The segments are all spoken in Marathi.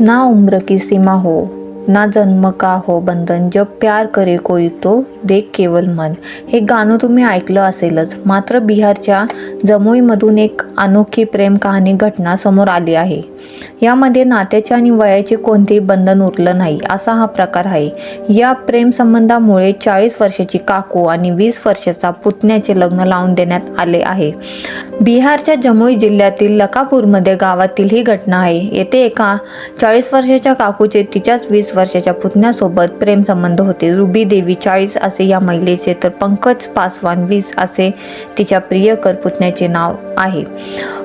ना उम्र की सीमा हो ना जन्म का हो बंधन जब प्यार करे कोई तो देख केवल मन. हे गाणं तुम्ही ऐकलं असेलच. मात्र बिहारच्या जमोईमधून एक अनोखी प्रेम कहाणी घटना समोर आली आहे. यामध्ये नात्याचे आणि वयाचे कोणतेही बंधन उरलं नाही असा हा प्रकार आहे. या प्रेम संबंधामुळे चाळीस वर्षाची काकू आणि वीस वर्षाचा पुतण्याचे लग्न लावून देण्यात आले आहे. बिहारच्या जमुई जिल्ह्यातील लकापूरमध्ये गावातील ही घटना आहे. येथे एका चाळीस वर्षाच्या काकूचे तिच्याच वीस वर्षाच्या पुतण्यासोबत प्रेम संबंध होते. रुबी देवी चाळीस असे या महिलेचे तर पंकज पासवान वीस असे तिच्या प्रियकर पुतण्याचे नाव आहे.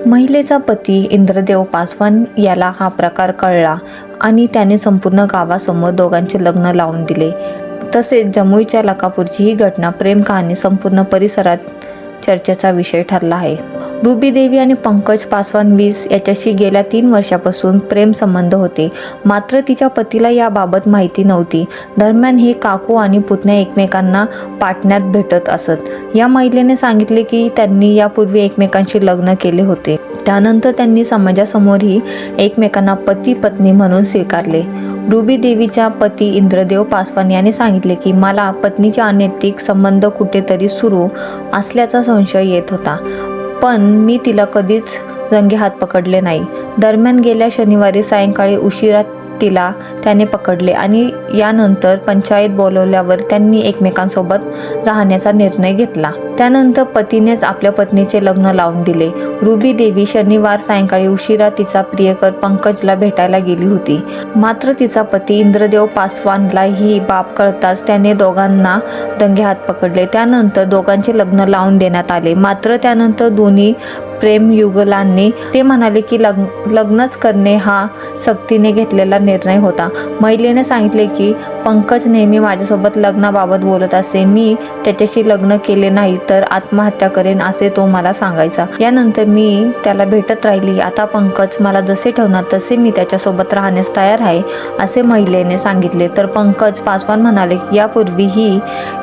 महिलेचा पती इंद्रदेव पासवान या याला हा प्रकार कळला आणि त्याने संपूर्ण गावासमोर दोघांचे लग्न लावून दिले. तसेच जमुईच्या लकापूरची ही घटना प्रेम कहाणी संपूर्ण परिसरात चर्चेचा विषय ठरला आहे. रुबी देवी आणि पंकज पासवान वीस याच्याशी गेल्या तीन वर्षापासून प्रेम संबंध होते. मात्र तिच्या पतीला याबाबत माहिती नव्हती. दरम्यान हे काकू आणि पुतण्या एकमेकांना पाटण्यात भेटत असत. या महिलेने सांगितले की त्यांनी यापूर्वी एकमेकांशी लग्न केले होते. त्यानंतर त्यांनी समाजासमोरही एकमेकांना पती पत्नी म्हणून स्वीकारले. रुबी देवीच्या पती इंद्रदेव पासवान याने सांगितले की मला पत्नीचे अनैतिक संबंध कुठेतरी सुरू असल्याचा संशय येत होता. पण मी तिला कधीच रंगे हात पकडले नाही. दरम्यान गेल्या शनिवारी सायंकाळी उशिरा तिला त्याने पकडले आणि यानंतर पंचायत बोलवल्यावर त्यांनी एकमेकांसोबत राहण्याचा निर्णय घेतला. त्यानंतर पतीनेच आपल्या पत्नीचे लग्न लावून दिले. रुबी देवी शनिवार सायंकाळी उशिरा तिचा प्रियकर पंकजला भेटायला गेली होती. मात्र तिचा पती इंद्रदेव पासवानला ही बाब कळताच त्याने दोघांना रंगे हात पकडले. त्यानंतर दोघांचे लग्न लावून देण्यात आले. मात्र त्यानंतर दोन्ही प्रेम युगलांनी ते म्हणाले की लग्न लग्नच करणे हा सक्तीने घेतलेला निर्णय होता. महिलेने सांगितले की पंकज नेहमी माझ्यासोबत लग्नाबाबत बोलत असे. मी त्याच्याशी लग्न केले नाही तर आत्महत्या करेन असे तो मला सांगायचा. यानंतर मी त्याला भेटत राहिली. आता पंकज मला जसे ठेवणार तसे मी त्याच्यासोबत राहण्यास तयार आहे असे महिलेने सांगितले. तर पंकज पासवान म्हणाले यापूर्वीही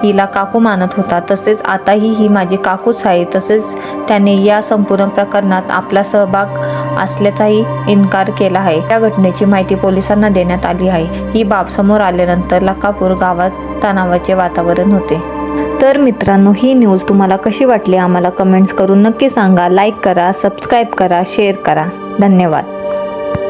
हिला काकू मानत होता. तसेच आताही ही माझी काकूच आहे. तसेच त्याने या संपूर्ण प्रकरणात आपला सहभाग असल्याचाही इन्कार केला आहे. या घटनेची माहिती पोलिसांना देण्यात आली आहे. ही बाब समोर आल्यानंतर लकापूर गावात तणावाचे वातावरण होते. तर मित्रांनो ही न्यूज तुम्हाला कशी वाटली? आम्हाला कमेंट्स करून नक्की सांगा. लाईक करा सबस्क्राईब करा शेअर करा. धन्यवाद.